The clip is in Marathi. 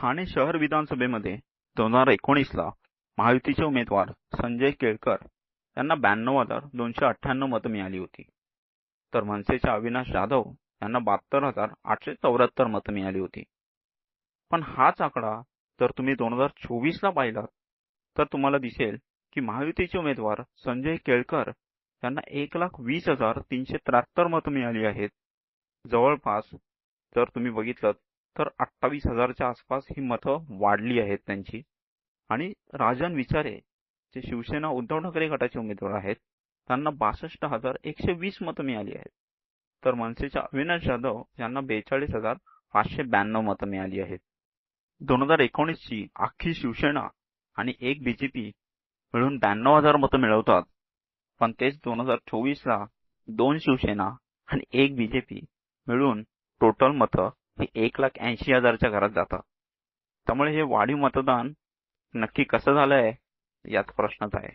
ठाणे शहर विधानसभेमध्ये दोन हजार एकोणीसला महायुतीचे उमेदवार संजय केळकर यांना ब्याण्णव हजार दोनशे अठ्ठ्याण्णव मतं मिळाली होती. तर मनसेच्या अविनाश जाधव यांना बहात्तर हजार आठशे चौऱ्याहत्तर मतं मिळाली होती. पण हाच आकडा जर तुम्ही दोन हजार चोवीसला पाहिलात तर तुम्हाला दिसेल की महायुतीचे उमेदवार संजय केळकर यांना एक लाख वीस हजार तीनशे त्र्याहत्तर मतं मिळाली आहेत. जवळपास जर तुम्ही बघितलं तर अठ्ठावीस हजारच्या आसपास ही मतं वाढली आहेत त्यांची. आणि राजन विचारे जे शिवसेना उद्धव ठाकरे गटाचे उमेदवार आहेत त्यांना बासष्ट हजार एकशे वीस मतं मिळाली आहेत. तर मनसेच्या अविनाश जाधव यांना बेचाळीस हजार पाचशे ब्याण्णव मतं मिळाली आहेत. दोन हजार एकोणीसची अख्खी शिवसेना आणि एक बीजेपी मिळून ब्याण्णव हजार मतं मिळवतात. पण तेच दोन हजार चोवीसला दोन शिवसेना आणि एक बीजेपी मिळून टोटल मतं हे एक लाख ऐंशी हजारच्या घरात जातात त्यामुळे हे वाढीव मतदान नक्की कसं झालंय यात प्रश्नच आहे.